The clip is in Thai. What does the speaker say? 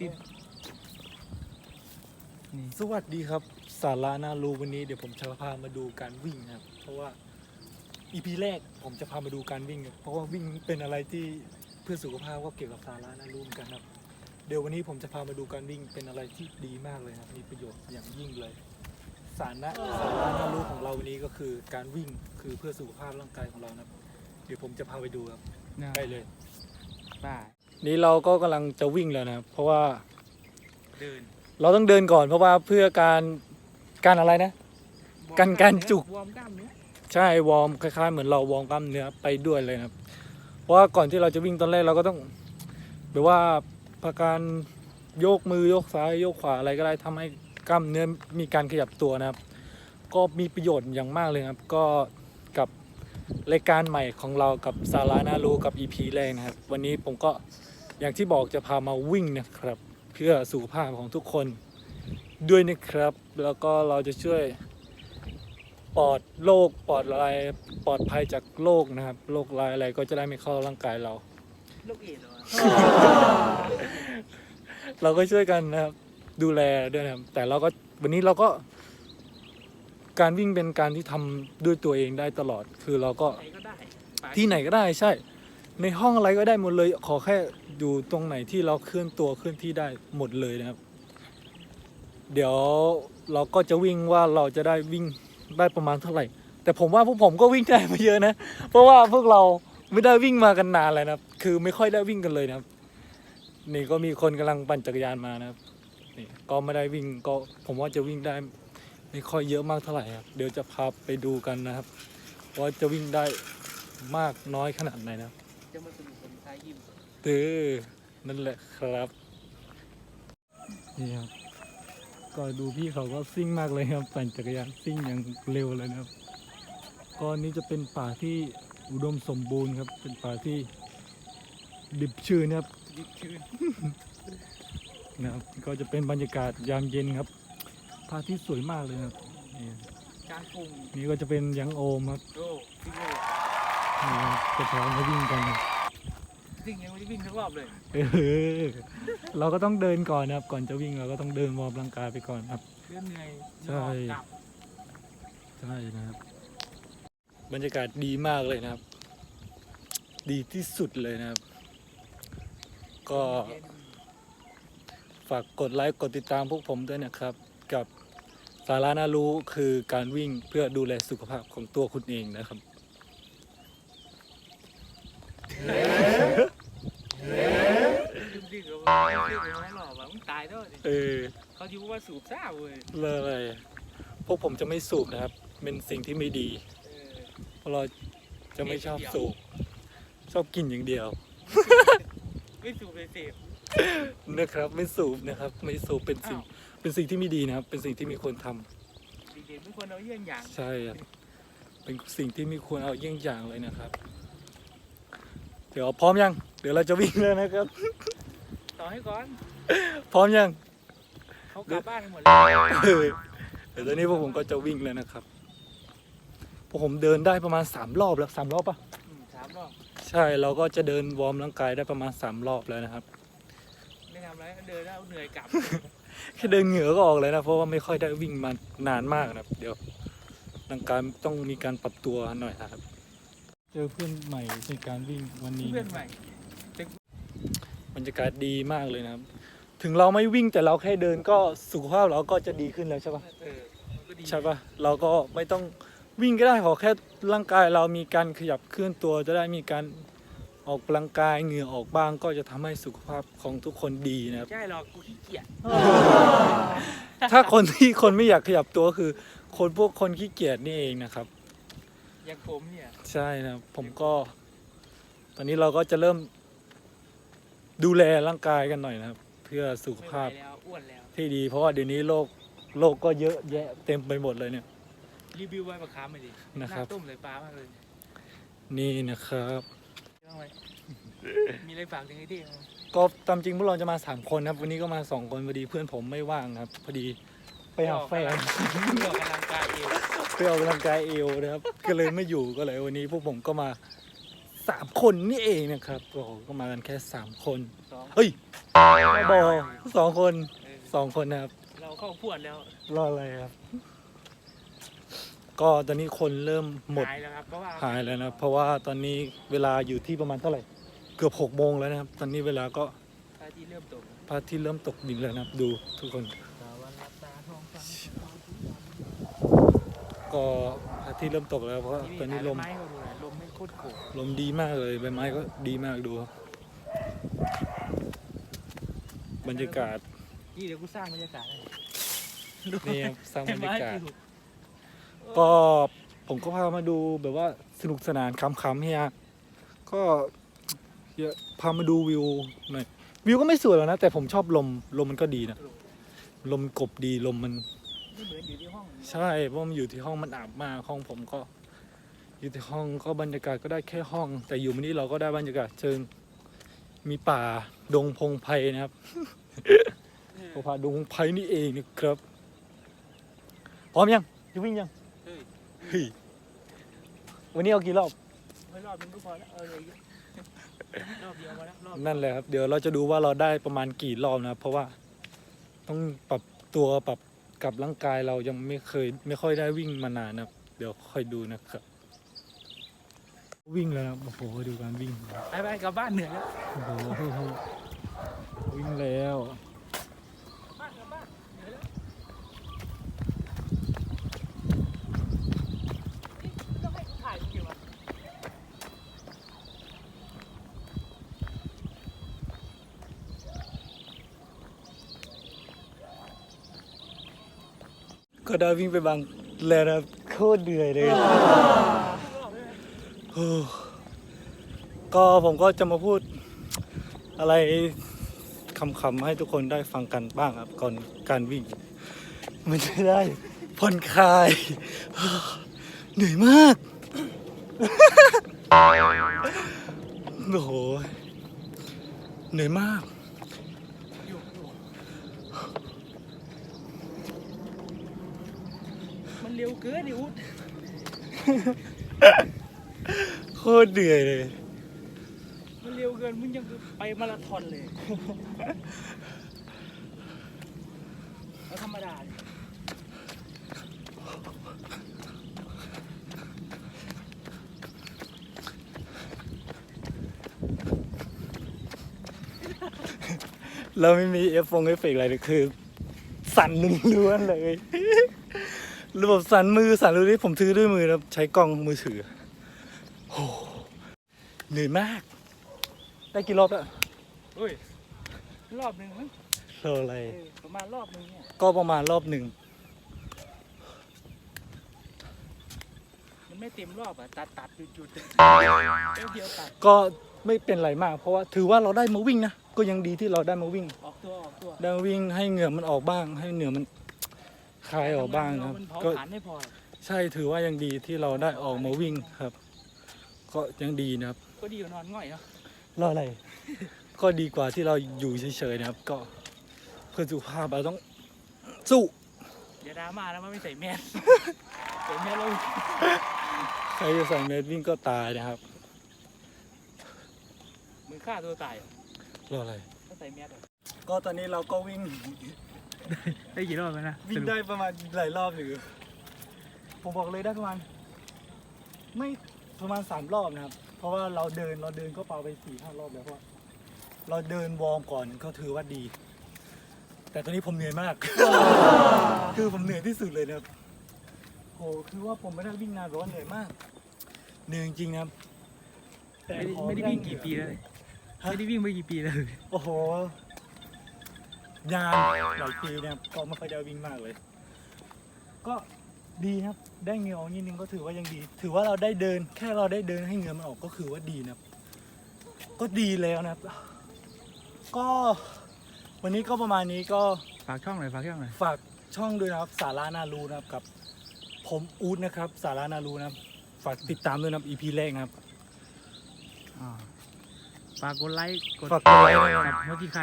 ติดนี่สวัสดีครับ สาระน่ารู้วันนี้เดี๋ยวผมจะพามาดูการวิ่งครับ เพราะว่าอีพีแรกผมจะพามาดูการวิ่งครับเพราะว่าวิ่งเป็นอะไรที่เพื่อสุขภาพก็เกี่ยวกับสาระน่ารู้เหมือนกันครับ เดี๋ยววันนี้ผมจะพามาดูการวิ่งเป็นอะไรที่ดีมากเลยครับ มีประโยชน์อย่างยิ่งเลย สาระสาระน่ารู้ของเราวันนี้ก็คือการวิ่งคือเพื่อสุขภาพร่างกายของเรานะครับเดี๋ยวผมจะพาไปดูครับนะไปเลยได้ นี่เราก็กำลังจะวิ่งแล้วนะครับ เพราะว่าเดินเราต้องเดินก่อน เพราะว่าเพื่อการการอะไรนะ กันการจุก วอร์มกล้ามเนื้อใช่วอร์มคล้ายๆเหมือนเราวอร์มกล้ามเนื้อไปด้วยเลยนะครับ เพราะว่าก่อนที่เราจะวิ่งตอนแรกเราก็ต้องแบบว่าประการโยกมือโยกซ้ายโยกขวาอะไรก็ได้ทำให้กล้ามเนื้อมีการขยับตัวนะครับ ก็มีประโยชน์อย่างมากเลยครับ ก็กับรายการใหม่ของเรากับสาราน่ารู้กับ EP แรกนะครับ วันนี้ผมก็ อย่างที่บอกจะพามาวิ่งนะครับ เพื่อสุขภาพของทุกคนด้วยนะครับ แล้วก็เราจะช่วยปลอดโรคปลอดอะไรปลอดภัยจากโรคนะครับโรคร้ายอะไรก็จะได้ไม่เข้าร่างกายเรา ลูกเอ็ดเหรอเราก็ช่วยกันนะครับ ดูแลด้วยนะครับ แต่เราก็วันนี้เราก็ การวิ่งเป็นการที่ทำด้วยตัวเองได้ตลอด คือเราก็ไหนก็ได้ไปที่ไหนก็ได้ใช่ ในห้องอะไรก็ได้หมดเลย ขอแค่ อยู่ตรงไหนที่เราเคลื่อนตัวเคลื่อนที่ได้หมดเลยนะครับ เดี๋ยวเราก็จะวิ่งว่าเราจะได้วิ่งได้ประมาณเท่าไหร่ แต่ผมว่าพวกผมก็วิ่งได้ไม่เยอะนะ เพราะว่าพวกเราไม่ได้วิ่งมากันนานเลยนะครับ คือไม่ค่อยได้วิ่งกันเลยนะครับ นี่ก็มีคนกำลังปั่นจักรยานมานะครับนี่ก็ไม่ได้วิ่งก็ผมว่าจะวิ่งได้ไม่ค่อยเยอะมากเท่าไหร่ครับ เดี๋ยวจะพาไปดูกันนะครับ ว่าจะวิ่งได้มากน้อยขนาดไหนนะครับ เออนั่นแหละครับ นี่ครับ ก็ดูพี่เขาก็ซิ่งมากเลยครับปั่นจักรยานซิ่งอย่างเร็วเลยนะครับก็นี้จะเป็นป่าที่อุดมสมบูรณ์ครับ เป็นป่าที่ดิบชื้นนะครับ ดิบชื้นนะครับ ก็จะเป็นบรรยากาศยามเย็นครับพระอาทิตย์สวยมากเลยนะครับนี่กลางกรุงนี่ก็จะเป็นยังโอมครับโอ้ซิ่งโลนี่ครับจะพามาวิ่งกันครับ ซิ่งยังไม่ได้วิ่งทั้งรอบเลยเออเราก็ต้องเดินก่อนนะครับ ก่อนจะวิ่งเราก็ต้องเดินวอร์มร่างกายไปก่อนครับ เรื่องเหนื่อยใช่กลับใช่นะครับ บรรยากาศดีมากเลยนะครับ ดีที่สุดเลยนะครับ ก็เย็นฝากกดไลค์กดติดตามพวกผมด้วยนะครับ กับสาระน่ารู้คือการวิ่งเพื่อดูแลสุขภาพของตัวคุณเองนะครับดึงดึงเอาไว้ดึงเอาไว้หล่อว่ะมึงตายด้วยดิเออเขาคิดว่าสูบซ่าเว้ยเลยพวกผมจะไม่สูบนะครับ เป็นสิ่งที่ไม่ดีเออเพราะเราจะไม่ชอบสูบ ชอบกินอย่างเดียว ไม่สูบเลยเสพนะครับ ไม่สูบนะครับ ไม่สูบเป็นสิ่งอ้าวเป็นสิ่งที่ไม่ดีนะครับ เป็นสิ่งที่ไมีควรทำดีๆไม่ควรเอาเยี่ยงอย่างใช่ครับเป็นสิ่งที่ไม่ควรเอาเยี่ยงอย่างเลยนะครับ เดี๋ยวพร้อมยัง เดี๋ยวเราจะวิ่งแล้วนะครับ ต่อให้ก่อนพร้อมยังเขากลับบ้านกันหมดแล้วเออเดี๋ยวตอนนี้พวกผมก็จะวิ่งแล้วนะครับพวกผมเดินได้ประมาณสามรอบแล้วสามรอบปะอืมสามรอบใช่เราก็จะเดินวอร์มร่างกายได้ประมาณสามรอบแล้วนะครับ ไม่ทำอะไรก็เดินแล้วเหนื่อยกลับ แค่เดินเหงื่อก็ออกเลยนะเพราะว่าไม่ค่อยได้วิ่งมานานมากนะครับ เดี๋ยวร่างกายต้องมีการปรับตัวหน่อยนะครับ เจอเพื่อนใหม่ในการวิ่งวันนี้เพื่อนใหม่บ รรยากาศดีมากเลยนะครับ ถึงเราไม่วิ่งแต่เราแค่เดินก็สุขภาพเราก็จะดีขึ้นแล้วใช่ปะเออมันก็ดีใช่ปะเราก็ไม่ต้องวิ่งก็ได้ขอแค่ร่างกายเรามีการขยับเคลื่อนตัวจะได้มีการออกกำลังกายเหงื่อออกบ้างก็จะทำให้สุขภาพของทุกคนดีนะครับ ใช่หรอกกูขี้เกียจถ้าคนที่คนไม่อยากขยับตัวก็คือ คนพวกคนขี้เกียจนี่เองนะครับ อย่างผมเนี่ย ใช่นะครับผมก็ ตอนนี้เราก็จะเริ่ม ดูแลร่างกายกันหน่อยนะครับ เพื่อสุขไม่ไหวภาพแล้วอ้วนแล้วที่ดีเพราะว่าเดี๋ยวนี้โรคโรคก็เยอะแยะเต็มไปหมดเลยเนี่ย รีวิวใบมะขามไปดินะครับ หาต้มเลยปลามากเลยนี่นะครับว่าไงมีอะไรฝากถึงไอ้ที่ไหมก็ตามจริงพวกเราจะมาสามคนนะครับ วันนี้ก็มาสองคนพอดีเพื่อนผมไม่ว่างครับ พอดีไปหาแฟน ออกกำลังกายเองไปออกกำลังกายเอวนะครับ ก็เลยไม่อยู่ก็เลยวันนี้พวกผมก็มา สามคนนี่เองนะครับโอ้โหก็มากันแค่สามคนซ้อมองเฮ้ยบอสองคนเออสองคนนะครับ เราเข้าพวดแล้วรออะไรครับ ก็ตอนนี้คนเริ่มหมดหายแล้วครับเพราะว่าหายแล้วนะเพราะว่าตอนนี้เวลาอยู่ที่ประมาณเท่าไหร่ เกือบหกโมงแล้วนะครับ ตอนนี้เวลาก็พระอาที่เริ่มตกพระอาทิตย์เริ่มตกดินแล้วนะครับ ดูทุกคนตะวันรับตาท้องฟ้า ก็พระอาทิตย์เริ่มตกแล้วเพราะว่าตอนนี้ลม ไม้ก็ดูนะลมไม่โคตรโขกลมดีมากเลยใบไม้ก็ดีมากดูครับบรรยากาศนี่เดี๋ยวกูสร้างบรรยากาศให้นี่ครับสร้างบรรยากาศเห็นไหมก็ผมก็พามาดูแบบว่าสนุกสนานขำๆเฮียก็เยอะพามาดูวิวหน่อยวิวก็ไม่สวยหรอกนะ แต่ผมชอบลมลมมันก็ดีนะ ลมกบดีลมมันไม่เหมือนอยู่ที่ห้อง ใช่เพราะมันอยู่ที่ห้องมันอาบมากห้องผมก็ อยู่ที่ห้องก็บรรยากาศก็ได้แค่ห้อง แต่อยู่มานี่เราก็ได้บรรยากาศเชิงมีป่าดงพงไพรนะครับพอพาดงพงไพรนี่เองนะครับ พร้อมยังจะวิ่งยังเฮ้ยเฮ้ยวันนี้เอากี่รอบไม่รอบนึงก็พอแล้วเออเลยรอบเดียวพอแล้วรอบนั่นแหละครับ เดี๋ยวเราจะดูว่าเราได้ประมาณกี่รอบนะครับเพราะว่าต้องปรับตัวปรับ กับร่างกายเรายังไม่เคยไม่ค่อยได้วิ่งมานานนะครับ เดี๋ยวค่อยดูนะครับ วิ่งแล้วนะครับโอ้โหดูการวิ่งไปไปกลับบ้านเหนื่อยแล้วโอ้โหวิ่งแล้ว บ้านกลับบ้านเหนื่อยแล้วนี่ต้องให้กูถ่ายมึงอยู่วะ ก็ได้วิ่งไปบางแล้วนะครับโคตรเหนื่อยเลยโอ้ก็ผมก็จะมาพูดอะไรคำๆให้ทุกคนได้ฟังกันบ้างครับ ก่อนการวิ่ง มันจะได้ผ่อนคลาย เหนื่อยมาก โอ้โห เหนื่อยมาก อยู่อยู่ มันเร็วเกินดิอุ๊ดโคตรเหนื่อยเลย มันเร็วเกินมึงยังไปมาราธอนเลยแล้วธรรมดาดิเราไม่มีเอฟฟงเอฟเฟกต์อะไรเลยคือ สั่นล้วนๆเลย ระบบสั่นมือสั่นรู้ที่ผมถือด้วยมือนะครับใช้กล้องมือถือโอ้โหเหนื่อยมาก ได้กี่รอบแล้วเฮ้ยรอบหนึ่งมั้งรออะไรเออประมาณรอบหนึ่งเนี่ยก็ประมาณรอบหนึ่งมันไม่เต็มรอบอะตัดตัดจุดจุดๆเดี๋ยวเดียวตัดก็ไม่เป็นไรมาก เพราะว่าถือว่าเราได้มาวิ่งนะก็ยังดีที่เราได้มาวิ่งออกตัวออกตัวได้มาวิ่งให้เหงื่อมันออกบ้าง ให้เหงื่อมัน คลายออกบ้างนะครับ มันเผาก็ผลาญไม่พอใช่ถือว่ายังดีที่เราได้ออกมาวิ่งครับ ก็ยังดีนะครับ ก็ดีกว่านอนง่อยเนาะรออะไร ก็ดีกว่าที่เราอยู่เฉยๆนะครับ ก็เพื่อสุขภาพเราต้องสู้อย่าดราม่าแล้วมันไม่ใส่แมส ใส่แมสแล้วใครจะใส่เมสวิ่งก็ตายนะครับมึงฆ่าตัวตายเหรอรออะไร ถ้าใส่แมสเหรอก็ตอนนี้เราก็วิ่ง ได้กี่รอบแล้วนะวิ่งได้ประมาณหลายรอบอยู่ผมบอกเลยได้ประมาณไม่ประมาณสามรอบนะครับ เพราะว่าเราเดินเราเดินก็เปาไปสี่ห้ารอบแล้วเพราะเราเดินวอร์มก่อนก็ถือว่าดี แต่ตอนนี้ผมเหนื่อยมาก คือผมเหนื่อยที่สุดเลยนะครับโหคือว่าผมไม่ได้วิ่งนานร้อนเหนื่อยมากเหนื่อยจริงๆนะครับแต่ไม่ได้ขอไม่ได้วิ่งกี่ปีแล้วเลยไม่ได้วิ่งไปกี่ปีแล้วเลยโอ้โห ยานหลายปีนะครับก็ไม่ค่อยได้วิ่งมากเลย ก็ดีนะครับ ได้เหงื่อออกนิดนึงก็ถือว่ายังดี ถือว่าเราได้เดิน แค่เราได้เดินให้เหงื่อมันออกก็คือว่าดีนะครับ ก็ดีแล้วนะครับ ก็วันนี้ก็ประมาณนี้ก็ฝากช่องหน่อยฝากช่องหน่อยฝากช่องด้วยนะครับสารานารูนะครับกับ ผมอู๊ดนะครับ สารานารูนะครับ ฝากติดตามด้วยนะครับ EP แรกนะครับฝากกดไลค์กดฝากกดไลค์ด้วยนะครับกับหัวที่ใคร